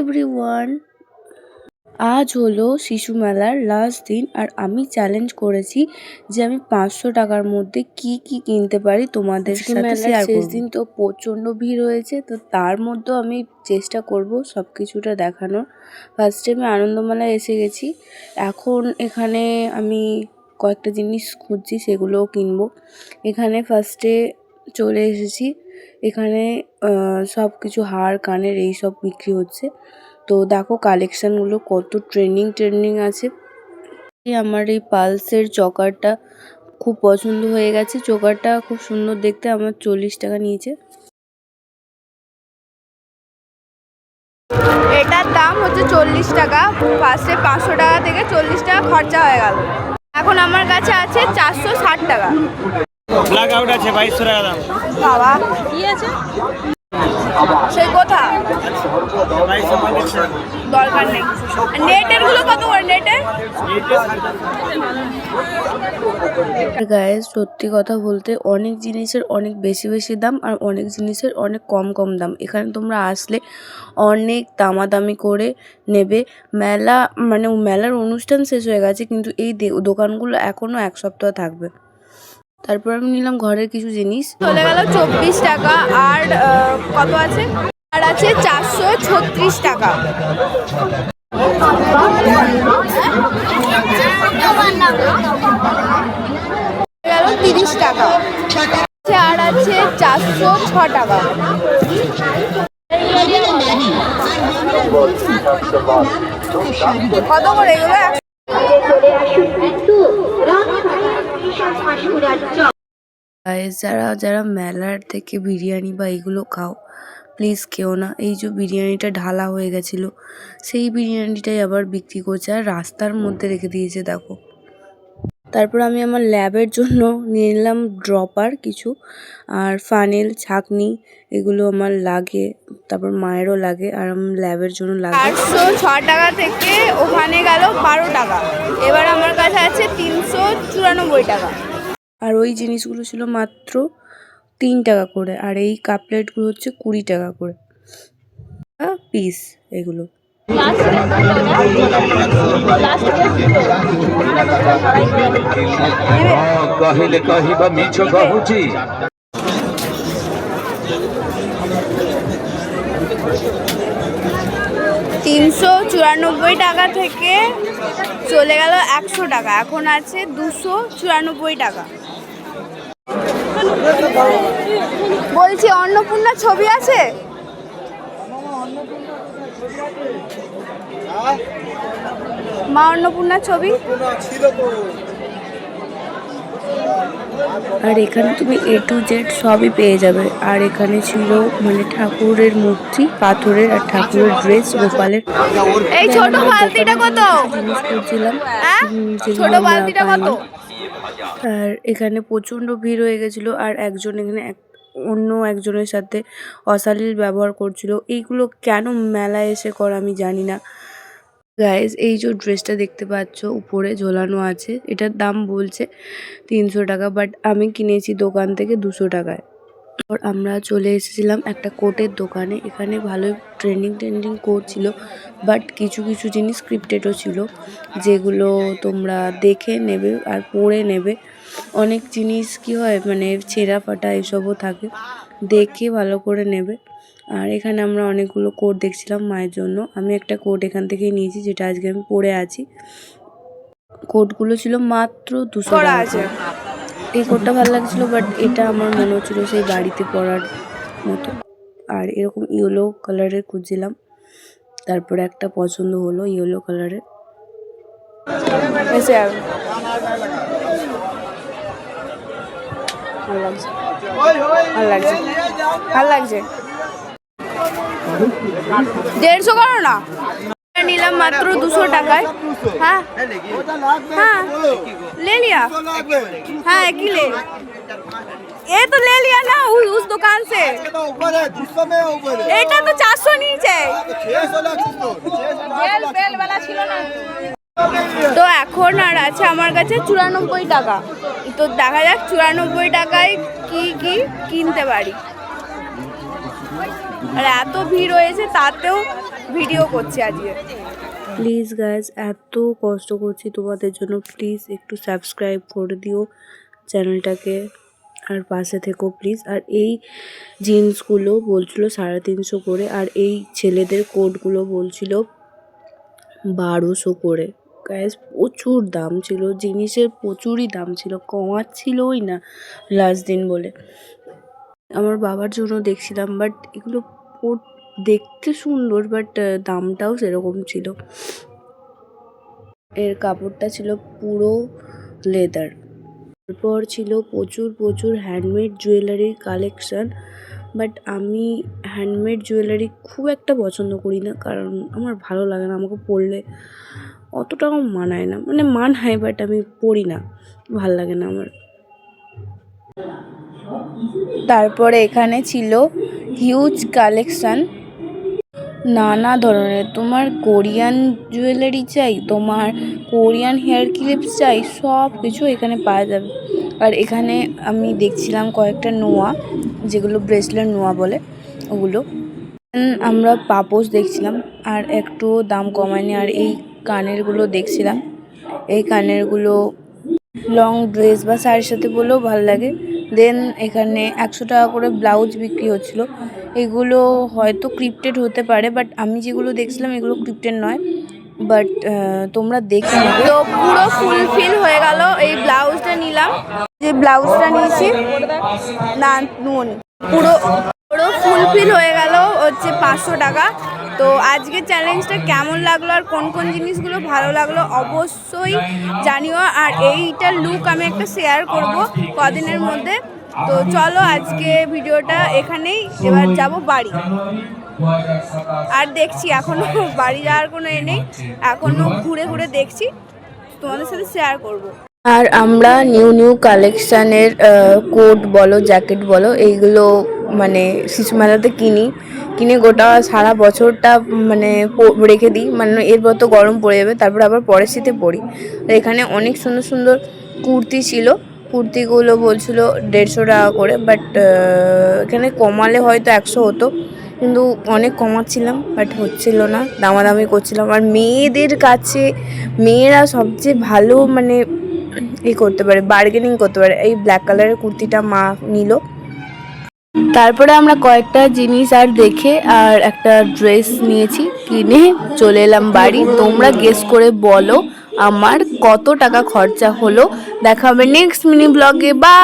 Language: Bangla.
এভরিওয়ান আজ হলো শিশু মেলার লাস্ট দিন আর আমি চ্যালেঞ্জ করেছি যে আমি পাঁচশো টাকার মধ্যে কি কি কিনতে পারি তোমাদের মেলার শেষ দিন তো প্রচণ্ড ভিড় হয়েছে তো তার মধ্যেও আমি চেষ্টা করব সব কিছুটা দেখানোর ফার্স্টে আমি আনন্দমেলায় এসে গেছি এখন এখানে আমি কয়েকটা জিনিস খুঁজছি সেগুলোও কিনবো। এখানে ফার্স্টে চলে এসেছি এখানে সব কিছু হার, কানের এই সব বিক্রি হচ্ছে। তো দেখো কালেকশানগুলো কত ট্রেন্ডিং ট্রেন্ডিং আছে। আমার এই পালসের চকারটা খুব পছন্দ হয়ে গেছে। চোকারটা খুব সুন্দর দেখতে, আমার চল্লিশ টাকা নিয়েছে। এটার দাম হচ্ছে চল্লিশ টাকা। ফার্স্টে পাঁচশো টাকা থেকে চল্লিশ টাকা খরচা হয়ে গেল। এখন আমার কাছে আছে চারশো ষাট টাকা। ব্ল্যাক আউট আছে বাইশশো টাকা দাম। বাবা কি আছে? সেই কথা? দরকার নেই। নেটেরগুলো কত করে নেটের গায়ে সত্যি কথা বলতে অনেক জিনিসের অনেক বেশি বেশি দাম আর অনেক জিনিসের অনেক কম কম দাম। এখানে তোমরা আসলে অনেক দামাদামি করে নেবে। মেলা মানে মেলার অনুষ্ঠান শেষ হয়ে গেছে কিন্তু এই দোকানগুলো এখনও এক সপ্তাহ থাকবে। তারপর আমি নিলাম ঘরের কিছু জিনিস। চলে গেল চব্বিশ টাকা আর কত আছে? আর আছে চারশো ছত্রিশ টাকা। গেল তিরিশ টাকা। আর আছে চারশো ছ টাকা। কত করে এগুলো? যারা যারা মেলার থেকে বিরিয়ানি বা এগুলো খাও প্লিজ খেও না। এই যে বিরিয়ানিটা ঢালা হয়ে গেছিল, সেই বিরিয়ানিটাই আবার বিক্রি করছে। আর রাস্তার মধ্যে রেখে দিয়েছে, দেখো। তারপর আমি আমার ল্যাবের জন্য নিয়ে নিলাম ড্রপার কিছু আর ফানেল ছাকনি এগুলো আমার লাগে তারপর মায়েরও লাগে আর আমার ল্যাবের জন্য লাগে। চারশো ছ টাকা থেকে ওখানে গেল বারো টাকা। এবার আমার কাছে আছে তিনশো চুরানব্বই টাকা। আর ওই জিনিসগুলো ছিল মাত্র তিন টাকা করে আর এই কাপলেটগুলো হচ্ছে কুড়ি টাকা করে। পিস এগুলো। କହିଲେ କହିବ ମିଛ କହୁଛି তিনশো চুরানব্বই টাকা থেকে চলে গেল একশো টাকা এখন আছে দুশো চুরানব্বই টাকা বলছি অন্নপূর্ণা ছবি আছে মা অন্নপূর্ণার ছবি? আর এখানে তুমি এ টু জেড সবই পেয়ে যাবে। আর এখানে ছিল মানে ঠাকুরের মূর্তি পাথরের আর ঠাকুরের ড্রেস গোপালের। এই ছোট বালতিটা কত? জিনিস করছিলাম হ্যাঁ? ছোট বালতিটা কত? আর এখানে প্রচণ্ড ভিড় হয়ে গেছিল আর একজন এখানে এক অন্য একজনের সাথে অশালীল ব্যবহার করছিল। এইগুলো কেন মেলায় এসে কর আমি জানি না। গাইজ এই যে ড্রেসটা দেখতে পাচ্ছ, উপরে ঝোলানো আছে। এটার দাম বলছে তিনশো টাকা বাট আমি কিনেছি দোকান থেকে দুশো টাকায়। তারপর আমরা চলে এসেছিলাম একটা কোটের দোকানে। এখানে ভালোই ট্রেন্ডিং ট্রেন্ডিং কোট ছিল বাট কিছু কিছু জিনিস স্ক্রিপ্টেডও ছিল, যেগুলো তোমরা দেখে নেবে আর পরে নেবে। অনেক জিনিস কি হয় মানে ছেঁড়া ফাটা এসবও থাকে দেখে ভালো করে নেবে। আর এখানে আমরা অনেকগুলো কোট দেখছিলাম মায়ের জন্য। আমি একটা কোট এখান থেকেই নিয়েছি যেটা আজকে আমি পরে আছি। কোটগুলো ছিল মাত্র দুশো টাকা আছে। এই কোটটা ভালো লাগছিল বাট এটা আমার মনে হচ্ছিল সেই বাড়িতে পরার মতো। আর এরকম ইয়েলো কালারের খুঁজছিলাম। তারপরে একটা পছন্দ হলো ইয়েলো কালারের ভালো লাগছে ভালো লাগছে ভালো লাগছে দেড়শো করো না নিলাম মাত্র দুশো টাকায় হ্যাঁ हाँ ले लिया हाँ एक ही ले ये तो ले लिया ना उ, उस दुकान से এটা তো চারশো নিয়েছে তো এখন আর আছে আমার কাছে চুরানব্বই টাকা। তো দেখা যাক চুরানব্বই টাকায় কি কি কিনতে পারি। আর এত ভিড় হয়েছে, তাতেও ভিডিও করছি আজকে। প্লিজ গাইজ এত কষ্ট করছি তোমাদের জন্য। প্লিজ একটু সাবস্ক্রাইব করে দিও চ্যানেলটাকে। আর পাশে থেকো প্লিজ আর এই জিন্সগুলো বলছিল সাড়ে তিনশো করে। আর এই ছেলেদের কোটগুলো বলছিল বারোশো করে। গ্যাস প্রচুর দাম ছিল, জিনিসের প্রচুরই দাম ছিল কমাচ্ছিলই না লাস্ট দিন বলে। আমার বাবার জন্য দেখছিলাম বাট এগুলো দেখতে সুন্দর বাট দামটাও সেরকম ছিল। এর কাপড়টা ছিল পুরো লেদার তারপর ছিল প্রচুর প্রচুর হ্যান্ডমেড জুয়েলারির কালেকশন বাট আমি হ্যান্ডমেড জুয়েলারি খুব একটা পছন্দ করি না, কারণ আমার ভালো লাগে না আমাকে পরলে। অতটাও মানায় না। মানে মানায় বাট আমি পরি না। ভালো লাগে না আমার। তারপরে এখানে ছিল হিউজ কালেকশন নানা ধরনের। তোমার কোরিয়ান জুয়েলারি চাই, তোমার কোরিয়ান হেয়ার ক্লিপস চাই, সব কিছু এখানে পাওয়া যাবে। আর এখানে আমি দেখছিলাম কয়েকটা নোয়া, যেগুলো ব্রেসলেট নোয়া বলে, ওগুলো। আমরা পাপোস দেখছিলাম, আর একটু দাম কমায়নি। আর এই কানেরগুলো দেখছিলাম। এই কানেরগুলো লং ড্রেস বা শাড়ির সাথে পরলেও ভালো লাগে। দেন এখানে একশো টাকা করে ব্লাউজ বিক্রি হচ্ছিল। এগুলো হয়তো ক্রিপ্টেড হতে পারে বাট আমি যেগুলো দেখছিলাম এগুলো ক্রিপ্টেড নয়। বাট তোমরা দেখে তো পুরো ফুলফিল হয়ে গেল এই ব্লাউজটা নিলাম। যে ব্লাউজটা নিয়েছি, না, নুন। পুরো পুরো ফুলফিল হয়ে গেল, হচ্ছে পাঁচশো টাকা। তো আজকে চ্যালেঞ্জটা কেমন লাগল আর কোন কোন জিনিসগুলো ভালো লাগল অবশ্যই জানিও। আর এইটার লুক আমি একটা শেয়ার করব কদিনের মধ্যে। তো চলো আজকে ভিডিওটা এখানেই, এবার যাব বাড়ি। আর দেখছি এখনও বাড়ি যাওয়ার কোনো এ নেই এখনও ঘুরে ঘুরে দেখছি। তোমাদের সাথে শেয়ার করব। আর আমরা নিউ নিউ কালেকশানের কোট বলো জ্যাকেট বলো, এইগুলো মানে শিশু মেলাতে কিনি, কিনে গোটা সারা বছরটা মানে রেখে দিই। মানে এরপর তো গরম পড়ে যাবে, তারপর আবার পরের শীতে আর এখানে অনেক সুন্দর সুন্দর কুর্তি ছিল। কুর্তিগুলো বলছিল দেড়শো টাকা করে বাট এখানে কমালে হয়তো একশো হতো। কিন্তু অনেক কমাচ্ছিলাম বাট হচ্ছিল না। দামাদামি করছিলাম। আর মেয়েদের কাছে, মেয়েরা সবচেয়ে ভালো মানে ই করতে পারে বার্গেনিং করতে পারে। এই ব্ল্যাক কালারের কুর্তিটা মা নিল। তারপরে আমরা কয়েকটা জিনিস আর দেখে আর একটা ড্রেস নিয়েছি কিনে চলে এলাম বাড়ি। তোমরা গেস করে বলো আমার কত টাকা খরচা হলো। দেখা হবে নেক্সট মিনি ব্লগে বা